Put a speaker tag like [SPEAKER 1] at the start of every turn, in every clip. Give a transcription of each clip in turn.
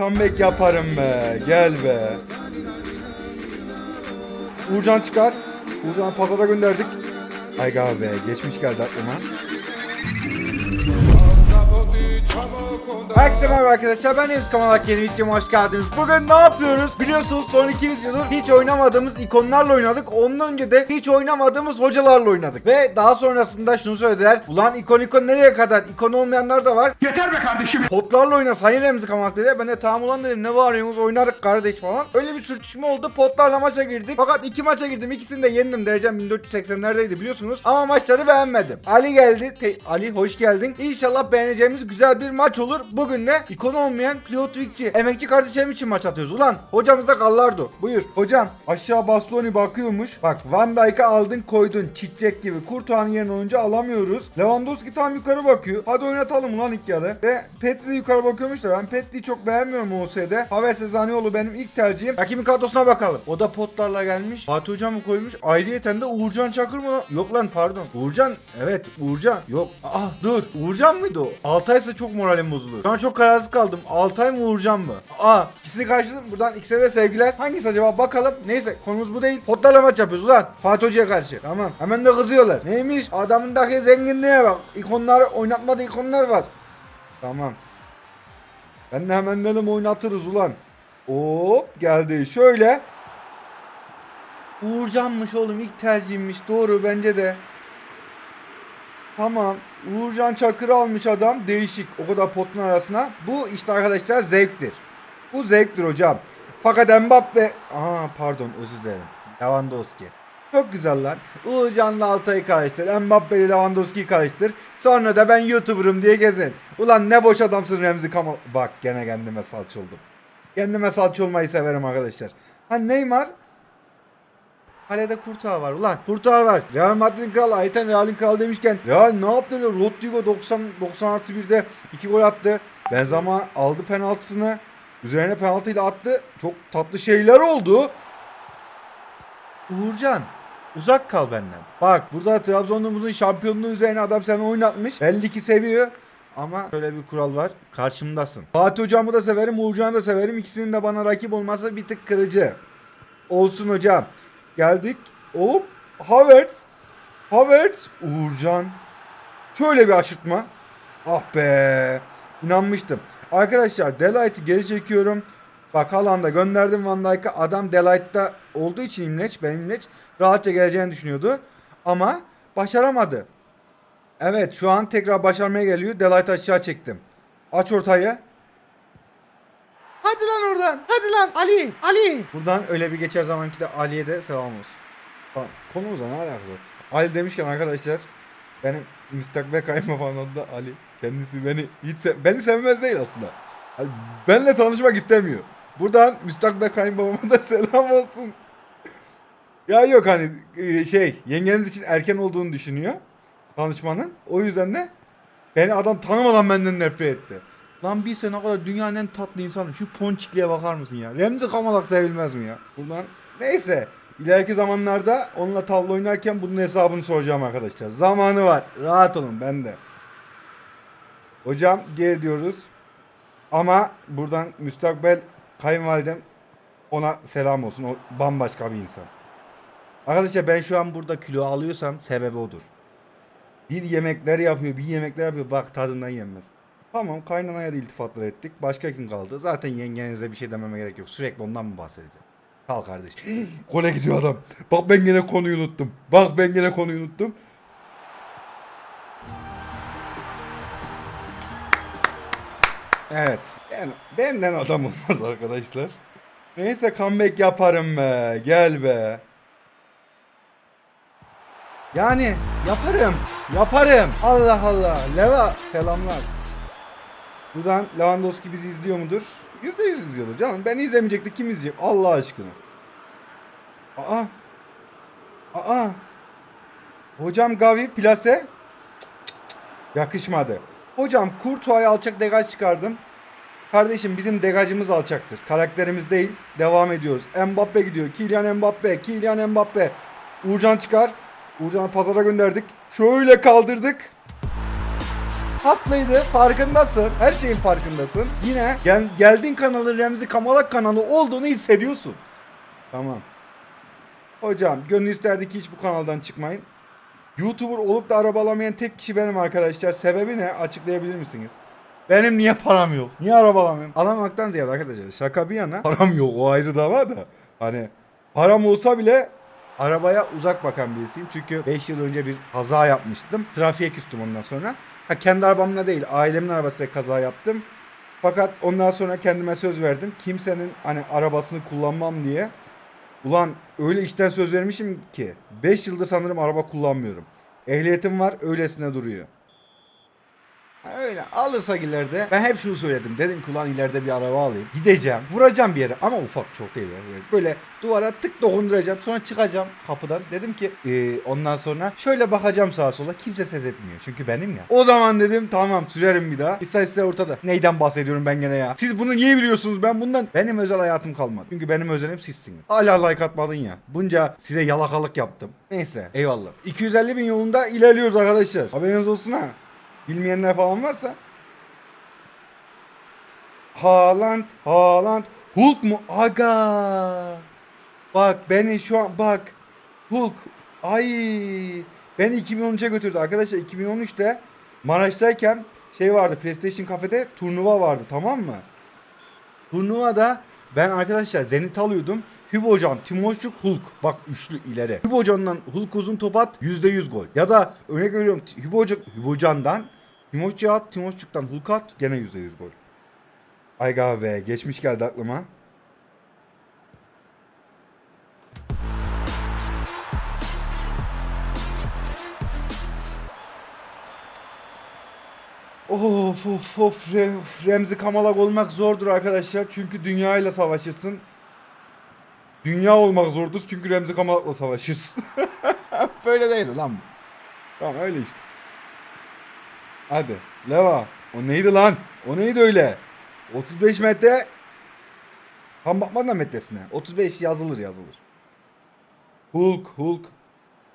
[SPEAKER 1] Comeback yaparım be. Gel be. Uğurcan çıkar. Uğurcan'ı pazara gönderdik. Ay be geçmiş geldi aklıma. Herkese merhaba arkadaşlar ben Deniz Kamalak yeni videoma hoş geldiniz. Bugün ne yapıyoruz? Biliyorsunuz son iki videodur hiç oynamadığımız ikonlarla oynadık. Ondan önce de hiç oynamadığımız hocalarla oynadık. Ve daha sonrasında şunu söylediler. Ulan ikon ikon nereye kadar? İkon olmayanlar da var.
[SPEAKER 2] Yeter be kardeşim.
[SPEAKER 1] Potlarla oyna sayın Remzi Kamalak dedi. Ben de tamam ulan dedim ne bağırıyorsunuz oynarık kardeş falan. Öyle bir sürtüşme oldu. Potlarla maça girdik. Fakat iki maça girdim. İkisini de yendim. Derecem 1480'lerdeydi biliyorsunuz. Ama maçları beğenmedim. Ali geldi. Te- Ali hoş geldin. İnşallah beğeneceğimiz güzel bir maç olur. Bugün de ikon olmayan Pliotvic'ci emekçi kardeşlerim için maç atıyoruz. Ulan hocamız da. Buyur. Hocam aşağı Bastoni bakıyormuş. Bak Van Dijk'ı aldın koydun. Çitecek gibi. Kurtuğan'ın yerine oyuncu alamıyoruz. Lewandowski tam yukarı bakıyor. Hadi oynatalım ulan ilk yarı. Ve Petri de yukarı bakıyormuş da ben Petri'yi çok beğenmiyorum OS'de. Havertz Zaniolo benim ilk tercihim. Rakibin kadrosuna bakalım. O da potlarla gelmiş. Fatih Hocam mı koymuş? Ayrıyeten de Uğurcan Çakır mı? Yok lan pardon. Uğurcan. Evet Uğurcan. Yok. Aa dur. Uğurcan mıydı o? Altay ise çok moralim bozulur. Şu an çok kararsız kaldım. Altay mı Uğurcan mı? Aa ikisini karşıladım. Buradan ikisine de sevgiler. Hangisi acaba bakalım. Neyse konumuz bu değil. Potlarla maç yapıyoruz ulan. Fatih Hoca'ya karşı. Tamam. Hemen de kızıyorlar. Neymiş? Adamındaki zenginliğe bak. İkonlar oynatmadı ikonlar var. Tamam. Ben de hemen dedim oynatırız ulan. Hop geldi. Şöyle. Uğurcan'mış oğlum ilk tercihimmiş. Doğru bence de. Tamam. Uğurcan Çakır'ı almış adam. Değişik. O kadar potun arasına. Bu işte arkadaşlar zevktir. Bu zevktir hocam. Fakat Mbappe... Aa pardon özür dilerim. Lewandowski. Çok güzel lan. Uğurcan'la Altay'ı karıştır. Mbappe ile Lewandowski'yi karıştır. Sonra da ben YouTuber'ım diye gezin. Ulan ne boş adamsın Remzi Kamal. Bak gene kendime salça oldum. Kendime salça olmayı severim arkadaşlar. Ha Neymar Kalede Kurtağı var ulan. Kurtağı var. Real Madrid'in kralı Ayten Real'in kralı demişken Real ne yaptı öyle? Rodrigo 90 90 artı 1'de 2 gol attı. Benzema aldı penaltısını. Üzerine penaltıyla attı. Çok tatlı şeyler oldu. Uğurcan uzak kal benden. Bak burada Trabzon'umuzun şampiyonluğu üzerine adam seni oynatmış. Belli ki seviyor. Ama şöyle bir kural var. Karşımdasın. Fatih hocamı da severim, Uğurcan'ı da severim. İkisinin de bana rakip olması bir tık kırıcı. Olsun hocam. Geldik. Hop. Havertz. Havertz. Uğurcan. Şöyle bir aşırtma. Ah be. İnanmıştım. Arkadaşlar Delight'i geri çekiyorum. Bak Haaland'a gönderdim Van Dijk'a. Adam Delight'ta olduğu için İmleç, benim İmleç rahatça geleceğini düşünüyordu. Ama başaramadı. Evet şu an tekrar başarmaya geliyor. Delight aşağı çektim. Aç ortayı. Hadi lan oradan. Hadi lan Ali. Ali. Buradan öyle bir geçer zamanki de Ali'ye de selam olsun. Bak konumuzla ne alakası var? Ali demişken arkadaşlar benim müstakbel kayınbabamın adı da Ali. Kendisi beni hiç se- beni sevmez değil aslında. Hani benle tanışmak istemiyor. Buradan müstakbel kayınbabama da selam olsun. Ya yok hani e, şey yengeniz için erken olduğunu düşünüyor tanışmanın. O yüzden de beni adam tanımadan benden nefret etti. Lan bir sene kadar dünyanın en tatlı insanı. Şu ponçikliğe bakar mısın ya? Remzi Kamalak sevilmez mi ya? Buradan neyse. İleriki zamanlarda onunla tavla oynarken bunun hesabını soracağım arkadaşlar. Zamanı var. Rahat olun ben de. Hocam geri diyoruz. Ama buradan müstakbel kayınvalidem ona selam olsun. O bambaşka bir insan. Arkadaşlar ben şu an burada kilo alıyorsam sebebi odur. Bir yemekler yapıyor, bir yemekler yapıyor. Bak tadından yenmez. Tamam kaynanaya da iltifatlar ettik. Başka kim kaldı? Zaten yengenize bir şey dememe gerek yok. Sürekli ondan mı bahsedeceğim? Ol kardeş. Gole gidiyor adam. Bak ben gene konuyu unuttum. Bak ben gene konuyu unuttum. Evet. Ben, benden adam olmaz arkadaşlar. Neyse comeback yaparım be. Gel be. Yani yaparım. Yaparım. Allah Allah. Leva selamlar. Buradan Lewandowski bizi izliyor mudur? Yüzde yüz izliyordur canım. Ben izlemeyecekti kim izleyecek? Allah aşkına. Aa. Aa. Hocam Gavi plase. Yakışmadı. Hocam Kurtuğa'ya alçak degaj çıkardım. Kardeşim bizim degajımız alçaktır. Karakterimiz değil. Devam ediyoruz. Mbappe gidiyor. Kylian Mbappe. Kylian Mbappe. Uğurcan çıkar. Uğurcan'ı pazara gönderdik. Şöyle kaldırdık. Haklıydı. Farkındasın. Her şeyin farkındasın. Yine gel, geldiğin kanalın Remzi Kamalak kanalı olduğunu hissediyorsun. Tamam. Hocam gönül isterdi ki hiç bu kanaldan çıkmayın. YouTuber olup da araba alamayan tek kişi benim arkadaşlar. Sebebi ne? Açıklayabilir misiniz? Benim niye param yok? Niye araba alamıyorum? Alamaktan ziyade arkadaşlar şaka bir yana param yok o ayrı dava da. Hani param olsa bile arabaya uzak bakan birisiyim. Çünkü 5 yıl önce bir kaza yapmıştım. Trafiğe küstüm ondan sonra. Ha kendi arabamla değil ailemin arabasıyla kaza yaptım. Fakat ondan sonra kendime söz verdim. Kimsenin hani arabasını kullanmam diye. Ulan öyle işten söz vermişim ki 5 yıldır sanırım araba kullanmıyorum. Ehliyetim var öylesine duruyor. Öyle alırsa ileride ben hep şunu söyledim. Dedim ki ulan ileride bir araba alayım. Gideceğim. Vuracağım bir yere ama ufak çok değil. ya. Böyle duvara tık dokunduracağım. Sonra çıkacağım kapıdan. Dedim ki "Ee, ondan sonra şöyle bakacağım sağa sola. Kimse ses etmiyor. Çünkü benim ya. O zaman dedim tamam sürerim bir daha. İstatistikler ortada. Neyden bahsediyorum ben gene ya? Siz bunu niye biliyorsunuz? Ben bundan benim özel hayatım kalmadı. Çünkü benim özelim sizsiniz. Hala like atmadın ya. Bunca size yalakalık yaptım. Neyse eyvallah. 250 bin yolunda ilerliyoruz arkadaşlar. Haberiniz olsun ha. Bilmeyenler falan varsa. Haaland, Haaland. Hulk mu? Aga. Bak beni şu an bak. Hulk. Ay. Beni 2013'e götürdü arkadaşlar. 2013'te Maraş'tayken şey vardı. PlayStation kafede turnuva vardı tamam mı? Turnuvada ben arkadaşlar Zenit alıyordum. Hübocan, Timoşçuk, Hulk. Bak üçlü ileri. Hübocan'dan Hulk uzun top at %100 gol. Ya da örnek veriyorum Hübocan, Hübocan'dan Timoşçuk'a at, Timoşçuk'tan Hulk at gene %100 gol. Ayga be geçmiş geldi aklıma. Of of of Re- Remzi Kamalak olmak zordur arkadaşlar çünkü dünya ile savaşırsın. Dünya olmak zordur çünkü Remzi Kamalak'la savaşırsın. Böyle değil lan bu. Tamam öyle işte. Hadi Leva. O neydi lan? O neydi öyle? 35 metre. Tam bakmadan metresine. 35 yazılır yazılır. Hulk Hulk.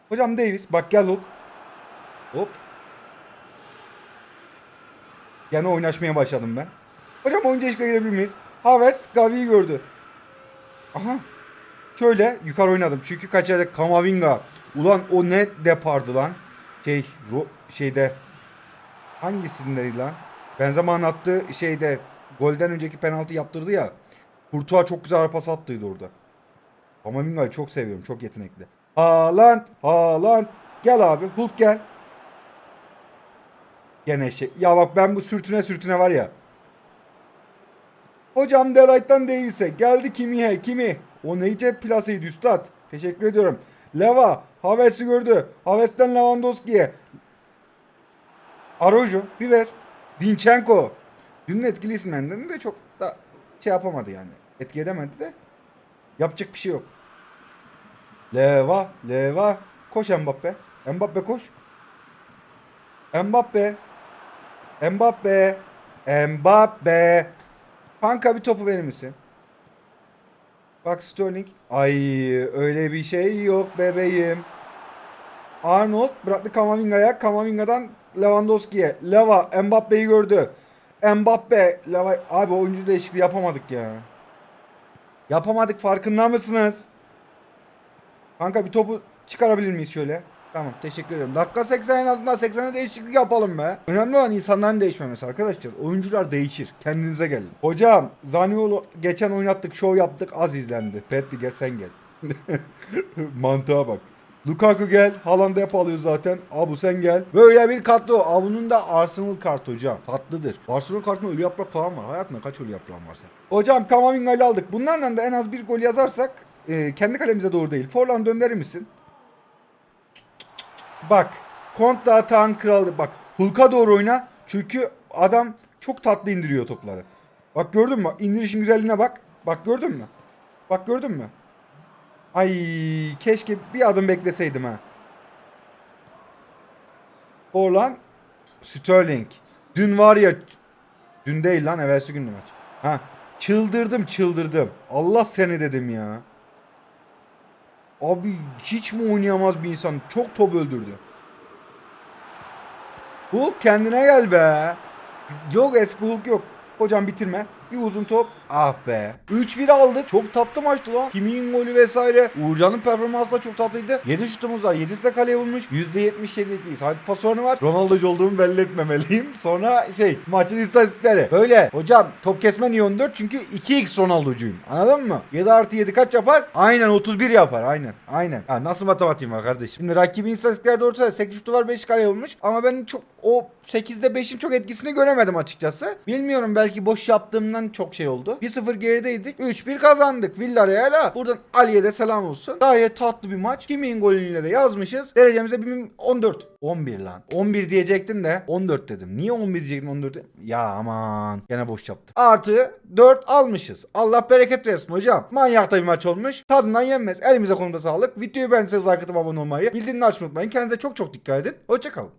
[SPEAKER 1] Hocam Davis bak gel Hulk. Hop. Gene oynaşmaya başladım ben. Hocam oyun değişikliğe gidebilir miyiz? Havertz Gavi'yi gördü. Aha. Şöyle yukarı oynadım. Çünkü kaçacak Kamavinga. Ulan o ne depardı lan. Şey ro, şeyde hangisindeydi lan? Benzema'nın attığı şeyde golden önceki penaltı yaptırdı ya. Kurtuğa çok güzel pas attıydı orada. Kamavinga'yı çok seviyorum. Çok yetenekli. Haaland. Haaland. Gel abi. Hulk gel. Gene şey. Ya bak ben bu sürtüne sürtüne var ya. Hocam Delight'tan Davis'e. Geldi Kimi'ye. Kimi? O neyce plaseydi üstad. Teşekkür ediyorum. Leva. Havertz'i gördü. Havertz'ten Lewandowski'ye. Arojo. Bir ver. Dinchenko. Dünün etkili isimlerinden de çok da şey yapamadı yani. Etki edemedi de. Yapacak bir şey yok. Leva. Leva. Koş Mbappe. Mbappe koş. Mbappe. Mbappe. Mbappe. Kanka bir topu verir misin? Bak Sterling. Ay öyle bir şey yok bebeğim. Arnold bıraktı Kamavinga'ya. Kamavinga'dan Lewandowski'ye. Leva Mbappe'yi gördü. Mbappe. Leva. Abi oyuncu değişikliği yapamadık ya. Yapamadık farkında mısınız? Kanka bir topu çıkarabilir miyiz şöyle? Tamam teşekkür ederim. Dakika 80 en azından 80'e değişiklik yapalım be. Önemli olan insanların değişmemesi arkadaşlar. Oyuncular değişir. Kendinize gelin. Hocam Zaniolo geçen oynattık show yaptık az izlendi. Petty gel sen gel. Mantığa bak. Lukaku gel. Haaland'ı hep alıyor zaten. Abu sen gel. Böyle bir kadro. Abu'nun da Arsenal kartı hocam. Tatlıdır. Arsenal kartında ölü yaprak falan var. Hayatında kaç ölü yaprağın var sen? Hocam Kamavinga'yı aldık. Bunlarla da en az bir gol yazarsak e, kendi kalemize doğru değil. Forlan döndürür misin? Bak. Kontra atağın kralı. Bak Hulk'a doğru oyna. Çünkü adam çok tatlı indiriyor topları. Bak gördün mü? İndirişin güzelliğine bak. Bak gördün mü? Bak gördün mü? Ay keşke bir adım bekleseydim ha. Orlan Sterling. Dün var ya dün değil lan evvelsi gündü maç. Ha çıldırdım çıldırdım. Allah seni dedim ya. Abi hiç mi oynayamaz bir insan? Çok top öldürdü. Hulk kendine gel be. Yok eski Hulk yok. Hocam bitirme. Bir uzun top. Ah be. 3-1 aldık. Çok tatlı maçtı lan. Kimin golü vesaire. Uğurcan'ın performansı da çok tatlıydı. 7 şutumuz var. 7'si de kaleye vurmuş. %77'liyiz. Hadi pas var. Ronaldo'cu olduğumu belli etmemeliyim. Sonra şey maçın istatistikleri. Böyle. Hocam top kesme niye 14? Çünkü 2x Ronaldo'cuyum. Anladın mı? 7 artı 7 kaç yapar? Aynen 31 yapar. Aynen. Aynen. Ha, nasıl matematiğim var kardeşim? Şimdi rakibin istatistikleri ortada. 8 şutu var 5 kaleye vurmuş. Ama ben çok o 8'de 5'in çok etkisini göremedim açıkçası. Bilmiyorum belki boş yaptığımdan çok şey oldu. 1-0 gerideydik. 3-1 kazandık. Villarreal'a. Buradan Ali'ye de selam olsun. Gayet tatlı bir maç. Kimin golüyle de yazmışız. Derecemize 14. 11 lan. 11 diyecektim de 14 dedim. Niye 11 diyecektim 14 dedim? Ya aman. Gene boş yaptım. Artı 4 almışız. Allah bereket versin hocam. Manyak da bir maç olmuş. Tadından yenmez. Elimize konuda sağlık. Videoyu beğendiyseniz like atıp abone olmayı. Bildirimleri açmayı unutmayın. Kendinize çok çok dikkat edin. Hoşçakalın.